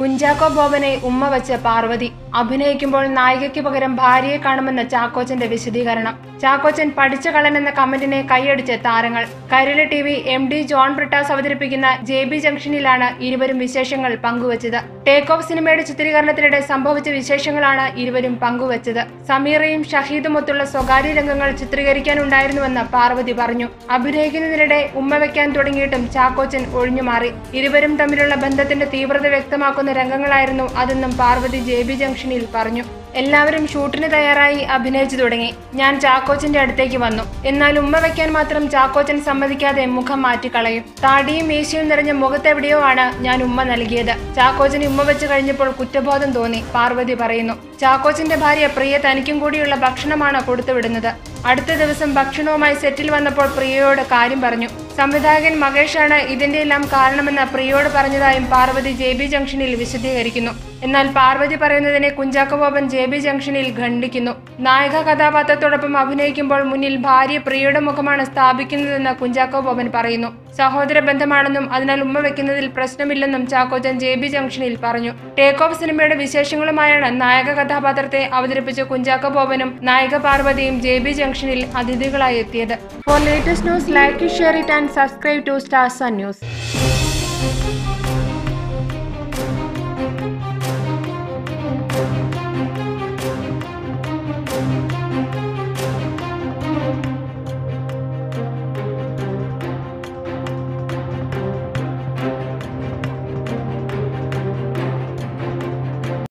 കുഞ്ചാക്കോ ബോബനെ ഉമ്മ വെച്ച് പാർവതി അഭിനയിക്കുമ്പോൾ നായികയ്ക്ക് പകരം ഭാര്യയെ കാണുമെന്ന ചാക്കോച്ചന്റെ വിശദീകരണം. ചാക്കോച്ചൻ പഠിച്ച കളൻ എന്ന കമന്റിനെ കൈയടിച്ച് താരങ്ങൾ. Kairali T V M D John Brittas അവതരിപ്പിക്കുന്ന ജെ ബി ജംഗ്ഷനിലാണ് ഇരുവരും വിശേഷങ്ങൾ പങ്കുവച്ചത്. ടേക്ക് ഓഫ് സിനിമയുടെ ചിത്രീകരണത്തിനിടെ സംഭവിച്ച വിശേഷങ്ങളാണ് ഇരുവരും പങ്കുവച്ചത്. സമീറയും ഷഹീദും ഒത്തുള്ള സ്വകാര്യ രംഗങ്ങൾ ചിത്രീകരിക്കാനുണ്ടായിരുന്നുവെന്ന് പാർവതി പറഞ്ഞു. അഭിനയിക്കുന്നതിനിടെ ഉമ്മ വെക്കാൻ തുടങ്ങിയിട്ടും ചാക്കോച്ചൻ ഒഴിഞ്ഞുമാറി ഇരുവരും തമ്മിലുള്ള ബന്ധത്തിന്റെ തീവ്രത വ്യക്തമാക്കുന്ന രംഗങ്ങളായിരുന്നു അതെന്നും പാർവതി ജെ ബി ജംഗ്ഷനിൽ പറഞ്ഞു എല്ലാവരും ഷൂട്ടിന് തയ്യാറായി അഭിനയിച്ചു തുടങ്ങി. ഞാൻ ചാക്കോച്ചന്റെ അടുത്തേക്ക് വന്നു. എന്നാൽ ഉമ്മ വയ്ക്കാൻ മാത്രം ചാക്കോച്ചൻ സമ്മതിക്കാതെ മുഖം മാറ്റിക്കളയും. താടിയും മീശയും നിറഞ്ഞ മുഖത്തെവിടെയോ ആണ് ഞാൻ ഉമ്മ നൽകിയത്. ചാക്കോച്ചന് ഉമ്മ വെച്ച് കഴിഞ്ഞപ്പോൾ കുറ്റബോധം തോന്നി. പാർവതി പറയുന്നു ചാക്കോച്ചന്റെ ഭാര്യ പ്രിയ തനിക്കും കൂടിയുള്ള ഭക്ഷണമാണ് കൊടുത്തുവിടുന്നത്. അടുത്ത ദിവസം ഭക്ഷണവുമായി സെറ്റിൽ വന്നപ്പോൾ പ്രിയയോട് കാര്യം പറഞ്ഞു. സംവിധായകൻ മകേഷാണ് ഇതിന്റെ എല്ലാം കാരണമെന്ന് പ്രിയോട് പറഞ്ഞതായും പാർവതി ജെ ബി ജംഗ്ഷനിൽ വിശദീകരിക്കുന്നു. എന്നാൽ പാർവതി പറയുന്നതിനെ കുഞ്ചാക്കോ ബോബൻ ജെ ബി ജംഗ്ഷനിൽ ഖണ്ഡിക്കുന്നു. നായക കഥാപാത്രത്തോടൊപ്പം അഭിനയിക്കുമ്പോൾ മുന്നിൽ ഭാര്യ പ്രിയയുടെ മുഖമാണ് സ്ഥാപിക്കുന്നതെന്ന് കുഞ്ചാക്കോ ബോബൻ പറയുന്നു. സഹോദര ബന്ധമാണെന്നും അതിനാൽ ഉമ്മ വെക്കുന്നതിൽ പ്രശ്നമില്ലെന്നും ചാക്കോജൻ ജെ ബി ജംഗ്ഷനിൽ പറഞ്ഞു. ടേക്ക് ഓഫ് സിനിമയുടെ വിശേഷങ്ങളുമായാണ് നായക കഥാപാത്രത്തെ അവതരിപ്പിച്ച കുഞ്ചാക്കോ ബോബനും നായിക പാർവതിയും ജെ ബി ജംഗ്ഷനിൽ അതിഥികളായി എത്തിയത്. For latest news like share it and subscribe to Star Sun News.